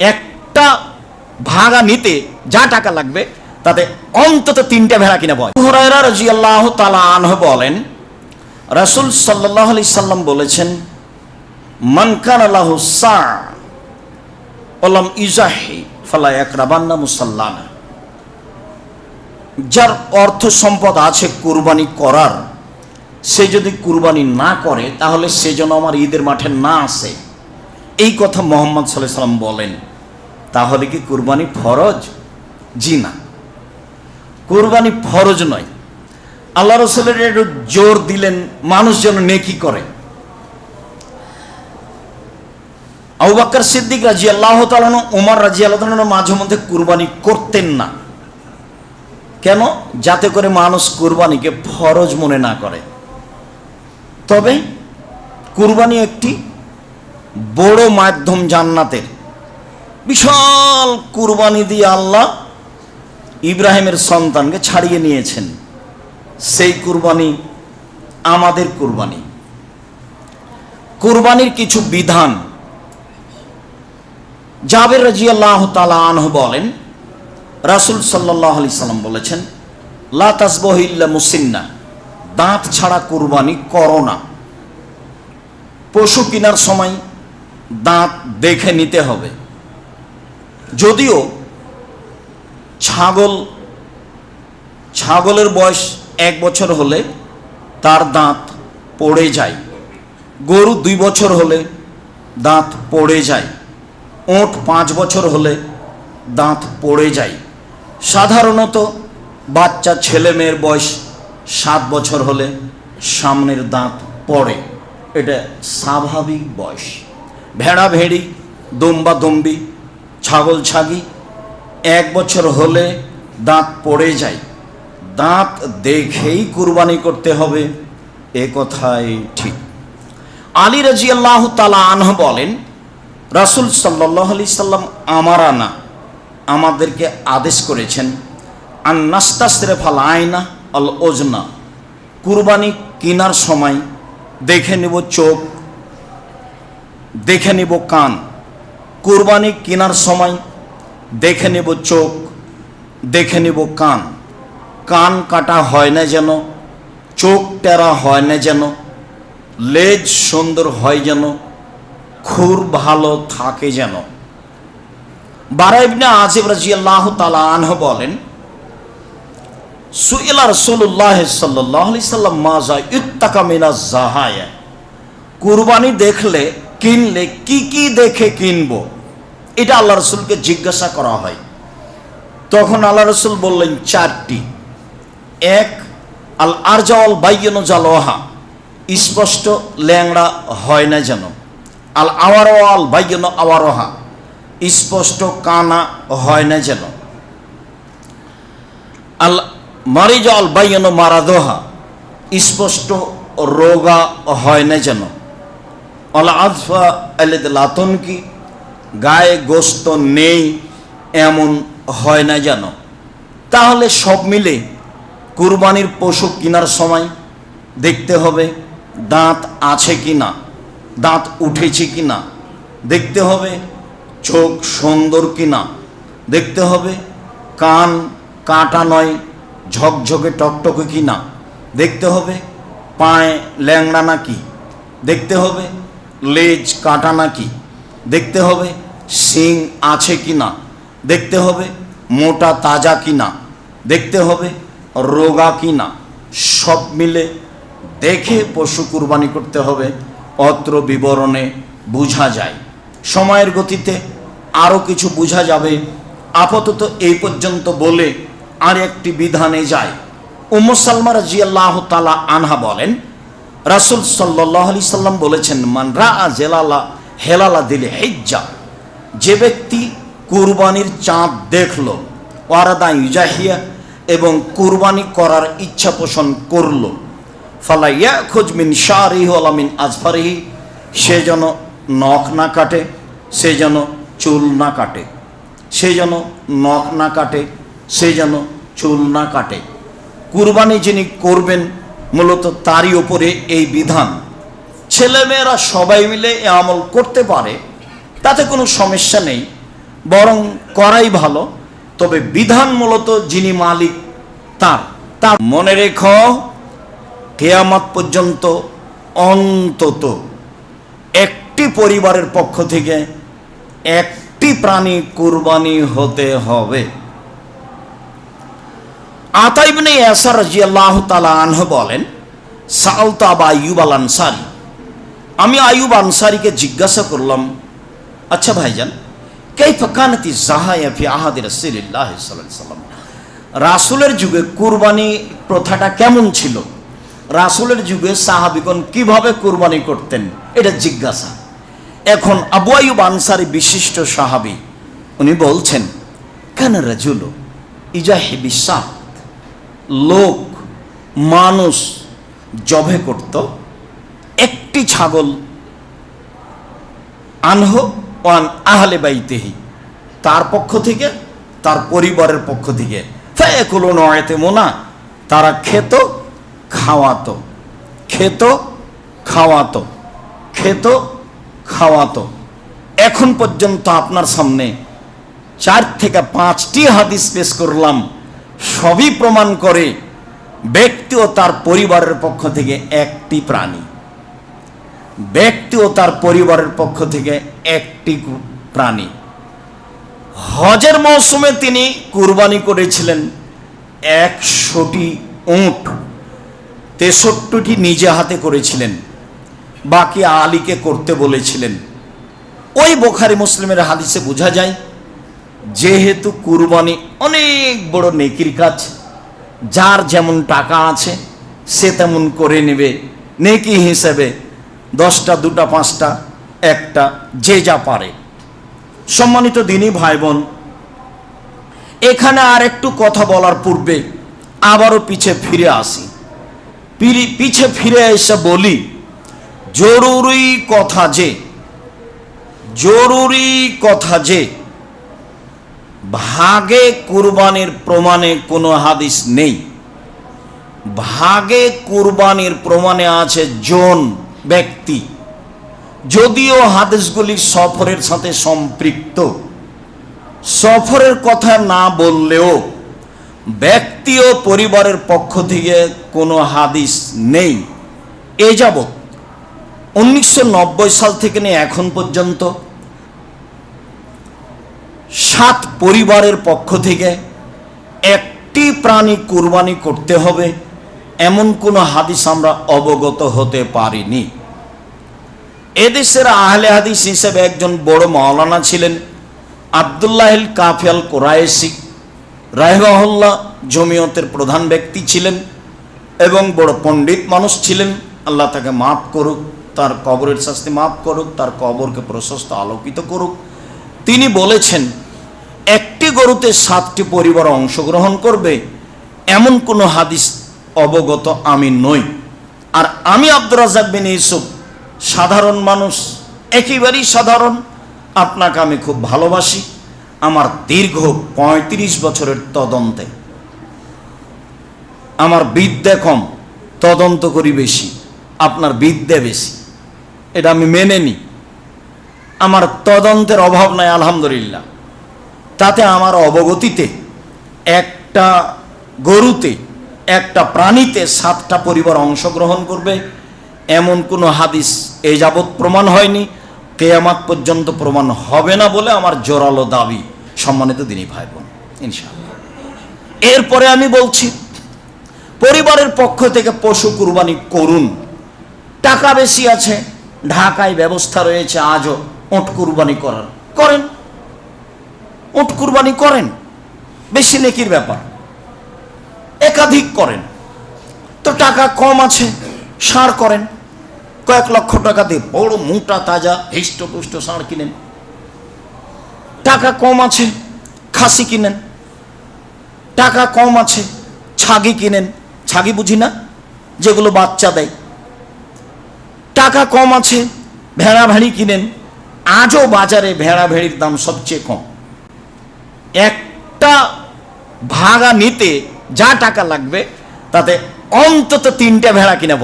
একটা ভাগা নিতে যা টাকা লাগবে, তাতে অন্তত তিনটা ভেড়া কিনা রাজিয়াল্লাহ তালা আনহ বলেন, রাসূল সাল্লাহ আলি সাল্লাম বলেছেন মানকান আল্লাহ সা ওলাম ইজাহি ফালা একরাবান্না মুসাল্লানা। যার অর্থ সম্পদ আছে কুরবানি করার, সে যদি কুরবানি না করে, তাহলে সে যেন আমার ঈদের মাঠে না আসে। এই কথা মোহাম্মদ সাল্লাহ সাল্লাম বলেন। তাহলে কি কুরবানি ফরজ? জি না। কুরবানি ফরজ নয়। আল্লাহ রসুলের একটু জোর দিলেন, মানুষ যেন নেকি করে। আবু বাক্কর সিদ্দিক রাজি আল্লাহ তালানো উমার রাজি আল্লাহ মাঝে মধ্যে কুরবানি করতেন না। কেন? যাতে করে মানুষ কুরবানিকে ফরজ মনে না করে। তবে কুরবানি একটি বড় মাধ্যম জান্নাতের। বিশাল কুরবানি দিয়ে আল্লাহ ইব্রাহিমের সন্তানকে ছাড়িয়ে নিয়েছেন। সেই কুরবানি আমাদের কুরবানি। কুরবানির কিছু বিধান। জাবের রাজি আল্লাহ তালা আনহ বলেন, রাসুল সাল্লাহ আলি সাল্লাম বলেছেন, লা তাসবহিল্লা মুসিন্না দাঁত ছাড়া কুরবানি করো না। পশু কেনার সময় দাঁত দেখে নিতে হবে। যদিও ছাগল, ছাগলের বয়স এক বছর হলে তার দাঁত পড়ে যায়। গরু দুই বছর হলে দাঁত পড়ে যায়। ওঁট পাঁচ বছর হলে দাঁত পড়ে যায়। সাধারণত বাচ্চা ছেলে মেয়ের বয়স সাত বছর হলে সামনের দাঁত পড়ে। এটা স্বাভাবিক বয়স। ভেড়া ভেড়ি দম্বা দম্বি ছাগল ছাগি, এক বছর হলে দাঁত পড়ে যায়। দাঁত দেখেই কুরবানি করতে হবে, এ কথাই ঠিক। আলী রাজি আল্লাহ তালা আনহ বলেন, রাসুল সাল্লাহ আলি সাল্লাম আমার আনা আমাদেরকে আদেশ করেছেন আর নাস্তাস্ত্রে ফাল আয়না আল ওজনা, কুরবানি কেনার সময় দেখে নেব চোখ, দেখে নেব কান। কুরবানি কেনার সময় দেখে নেব চোখ, দেখে নেব কান। কান কাটা হয় না যেন, চোখ টেরা হয় না যেন, লেজ সুন্দর হয় যেন, খুর ভালো থাকে যেন। বারাইবনে আজিব রাজি আল্লাহ তালা আনহ বলেন, সুইলা রসুল্লাহ সাল্লাহ সাল্লাম মাজা ইত্তাকা মিনা জাহায়া কুরবানি দেখলে কিনলে কি কি দেখে কিনবো? এটা আল্লাহ রসুলকে জিজ্ঞাসা করা হয়। তখন আল্লাহ রসুল বললেন, চারটি। এক, আল আর আরজাওয়াল বাইয়ন জালোহা স্পষ্ট, ল্যাংড়া হয় না যেন। আল আওয়ারওয়াল বাইয়ন আওয়ারোহা। স্পষ্ট, কানা হয় না যেন। আল মারিজ আল বাইয়ন মারাদোহা। স্পষ্ট, রোগা হয় না যেন। আল আজফা আলেদ লাতনকি গায়ে গোস্ত নেই, এমন হয় না যেন। তাহলে সব মিলে কুরবানির পশু কেনার সময় দেখতে হবে দাঁত আছে কি না, দাঁত উঠেছে কি না। দেখতে হবে চোখ সুন্দর কি না। দেখতে হবে কান কাটা নয়, ঝকঝকে টকটকে কি না। দেখতে হবে পায়ে ল্যাংড়া নাকি। দেখতে হবে লেজ কাটা নাকি? দেখতে হবে শিং আছে কি না দেখতে হবে মোটা তাজা কি না দেখতে হবে রোগা কি না সব মিলে দেখে পশু কুরবানি করতে হবে। অত্র বিবরণে বোঝা যায়। সময়ের গতিতে আরও কিছু বোঝা যাবে। আপাতত এই পর্যন্ত বলে আর একটি বিধানে যায়। উম্মসালমা রাজি আল্লাহ তালা আনহা বলেন রাসুল সাল্লাহ আলি সাল্লাম বলেছেন, মান রা জেলালা হেলালা দিলে হেজ্জা যে ব্যক্তি কুরবানির চাঁদ দেখল, ওয়ারাদা ইজাহিয়া এবং কুরবানি করার ইচ্ছা পোষণ করল, ফালা ইয়া খুজমিন শাহরিহ আলামিন আজফারিহি সে যেন নখ না কাটে, সে যেন চুল না কাটে, সে যেন নখ না কাটে, সে যেন চুল না কাটে। কুরবানি যিনি করবেন মূলত তারই ওপরে এই বিধান। ছেলেমেয়েরা সবাই মিলে এ আমল করতে পারে, তাতে কোনো সমস্যা নেই, বরং করাই ভালো। তবে বিধান মূলত যিনি মালিক, তার। তার মনে রেখো, কেয়ামত পর্যন্ত অন্তত একটি পরিবারের পক্ষ থেকে একটি প্রাণী কুরবানি হতে হবে। আতাইবনে ইয়াসার রাজিয়াল্লাহ তালা আনহ বলেন সালতা বা আইয়ুব আল আনসারি আমি আইয়ুব আনসারিকে জিজ্ঞাসা করলাম আচ্ছা ভাইজান কে ফকানতি জাহায়া ফি আহাদি রাসূলিল্লাহ সাল্লাল্লাহু আলাইহি সাল্লাম? রাসূলের যুগে কুরবানি প্রথাটা কেমন ছিল? রাসুলের যুগে সাহাবিগণ কীভাবে কুরবানি করতেন? এটা জিজ্ঞাসা। এখন আবু আইয়ুব আনসারি বিশিষ্ট সাহাবী, উনি বলছেন, কেন রাজুল ইজাহে বিশ্বাস লোক, মানুষ জবে করত। একটি ছাগল আনহ ওয়ান আহলে বাইতেহি, তার পক্ষ থেকে, তার পরিবারের পক্ষ থেকে। ফেকুলো নয়তে মোনা, তারা খেত, খাওয়াতো। খেত খাওয়াতো। খেত, খাওয়াতো। এখন পর্যন্ত আপনার সামনে চার থেকে পাঁচটি হাদিস পেশ করলাম। সবই প্রমাণ করে ব্যক্তি ও তার পরিবারের পক্ষ থেকে একটি প্রাণী। ব্যক্তি ও তার পরিবারের পক্ষ থেকে একটি প্রাণী। হজের মৌসুমে তিনি কুরবানি করেছিলেন একশোটি উঁট, তেষট্টিটি নিজে হাতে করেছিলেন, বাকি আলীকে করতে বলেছিলেন। ওই বোখারি মুসলিমের হাদিসে বোঝা যায় যেহেতু কুরবানি অনেক বড় নেকির কাজ, যার যেমন টাকা আছে, সে তেমন করে নেবে। নেকি হিসেবে দশটা, দুটা, পাঁচটা, একটা, যে যা পারে। সম্মানিত দিনই ভাই বোন এখানে আর একটু কথা বলার পূর্বে আবারও পিছে ফিরে আসি। পিছে ফিরে এসে বলি, জরুরি কথা যে, জরুরি কথা যে ভাগে কুরবানির প্রমাণে কোনো হাদিস নেই। ভাগে কুরবানির প্রমাণে আছে জন ব্যক্তি। যদিও হাদিসগুলি সফরের সাথে সম্পৃক্ত। সফরের কথা না বললেও ব্যক্তি ও পরিবারের পক্ষ থেকে কোনো হাদিস নেই। এ যাবৎ উনিশশো নব্বই সাল থেকে নিয়ে এখন পর্যন্ত সাত পরিবারের পক্ষ থেকে একটি প্রাণী কুরবানি করতে হবে, এমন কোনো হাদিস আমরা অবগত হতে পারিনি। এদেশের আহলে হাদিস হিসেবে একজন বড় মাওলানা ছিলেন আবদুল্লাহিল কাফিয়াল কোরায়েসি রাহমাহুল্লাহ জমিয়তের প্রধান ব্যক্তি ছিলেন এবং বড় পণ্ডিত মানুষ ছিলেন। আল্লাহ তাকে মাফ করুক, তার কবরের শাস্তি মাফ করুক, তার কবরকে প্রশস্ত আলোকিত করুক। তিনি বলেছেন গরুতে সাতটি পরিবার অংশগ্রহণ করবে, এমন কোনো হাদিস অবগত আমি নই। আর আমি আব্দুর রাজাক ইউসুফ, সাধারণ মানুষ, একেবারেই সাধারণ, আপনাকে আমি খুব ভালোবাসি। আমার দীর্ঘ পঁয়ত্রিশ বছরের তদন্তে। আমার বিদ্যা কম, তদন্ত করি বেশি, আপনার বিদ্যা বেশি। এটা আমি মেনে নিই আমার তদন্তের অভাব নাই, আলহামদুলিল্লাহ। তাতে আমার অবগতিতে একটা গরুতে, একটা প্রাণীতে সাতটা পরিবার অংশগ্রহণ করবে। এমন কোনো হাদিস এই যাবৎ প্রমাণ হয়নি। কেয়ামাত পর্যন্ত প্রমাণ হবে না বলে আমার জোরালো দাবি। সম্মানিত দিনী ভাই বোন ইনশাআল্লাহ। এরপরে আমি বলছি, পরিবারের পক্ষ থেকে পশু কুরবানি করুন। টাকা বেশি আছে, ঢাকায় ব্যবস্থা রয়েছে, আজও ওট কুরবানি করার। করেন। উট কুরবানি করেন, বেশি নেকির ব্যাপার। একাধিক করেন। তো টাকা কম আছে, সার করেন। কয়েক লক্ষ টাকা দিয়ে বড় মোটা তাজা হৃষ্টপুষ্ট সার কিনেন। টাকা কম আছে, খাসি কিনেন। টাকা কম আছে, ছাগি কিনেন। ছাগি বুঝি না? যেগুলো বাচ্চা দেয়। টাকা কম আছে ভেড়া ভেড়ি কিনেন। আজও বাজারে ভেড়া ভেড়ির দাম সবচেয়ে কম। একটা ভাগা নিতে যা টাকা লাগবে তাতে অন্তত তিনটা ভেড়া কিনে যায়।